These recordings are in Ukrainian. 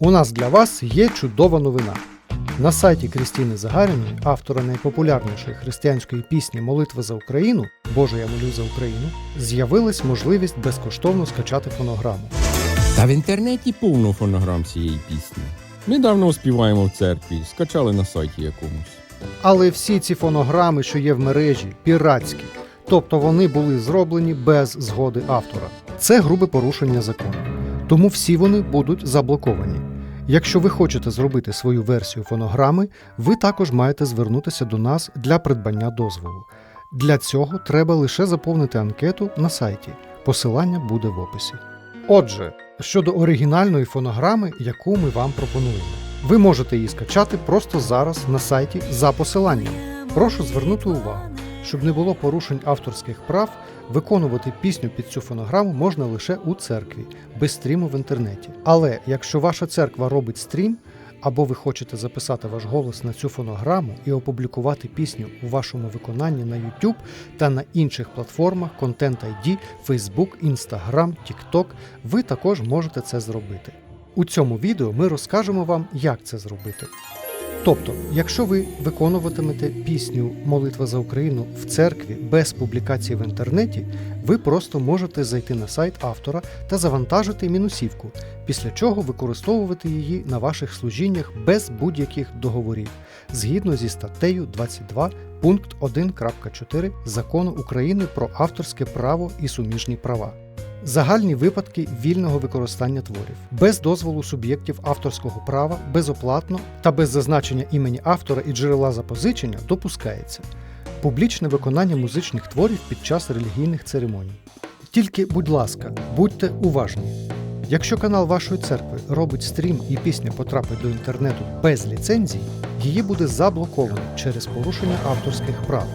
У нас для вас є чудова новина. На сайті Крістіни Загаріної, автора найпопулярнішої християнської пісні Молитва за Україну Боже, я молю за Україну, з'явилась можливість безкоштовно скачати фонограму. Та в інтернеті повно фонограм цієї пісні. Ми давно співаємо в церкві, скачали на сайті якомусь. Але всі ці фонограми, що є в мережі, піратські, тобто вони були зроблені без згоди автора. Це грубе порушення закону. Тому всі вони будуть заблоковані. Якщо ви хочете зробити свою версію фонограми, ви також маєте звернутися до нас для придбання дозволу. Для цього треба лише заповнити анкету на сайті. Посилання буде в описі. Отже, щодо оригінальної фонограми, яку ми вам пропонуємо. Ви можете її скачати просто зараз на сайті за посиланням. Прошу звернути увагу, щоб не було порушень авторських прав, виконувати пісню під цю фонограму можна лише у церкві, без стріму в інтернеті. Але якщо ваша церква робить стрім, або ви хочете записати ваш голос на цю фонограму і опублікувати пісню у вашому виконанні на YouTube та на інших платформах Content ID, Facebook, Instagram, TikTok, ви також можете це зробити. У цьому відео ми розкажемо вам, як це зробити. Тобто, якщо ви виконуватимете пісню Молитва за Україну в церкві без публікації в інтернеті, ви просто можете зайти на сайт автора та завантажити мінусівку, після чого використовувати її на ваших служіннях без будь-яких договорів, згідно зі статтею 22 пункт 1.4 Закону України про авторське право і суміжні права. Загальні випадки вільного використання творів без дозволу суб'єктів авторського права, безоплатно та без зазначення імені автора і джерела запозичення допускається публічне виконання музичних творів під час релігійних церемоній. Тільки, будь ласка, будьте уважні. Якщо канал вашої церкви робить стрім і пісня потрапить до інтернету без ліцензій, її буде заблоковано через порушення авторських прав.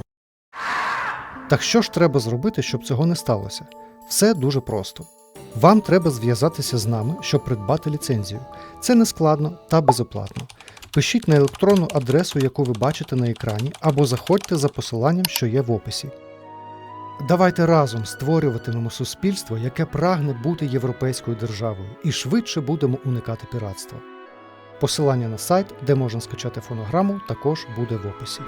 Так що ж треба зробити, щоб цього не сталося? Все дуже просто. Вам треба зв'язатися з нами, щоб придбати ліцензію. Це не складно та безоплатно. Пишіть на електронну адресу, яку ви бачите на екрані, або заходьте за посиланням, що є в описі. Давайте разом створюватимемо суспільство, яке прагне бути європейською державою, і швидше будемо уникати піратства. Посилання на сайт, де можна скачати фонограму, також буде в описі.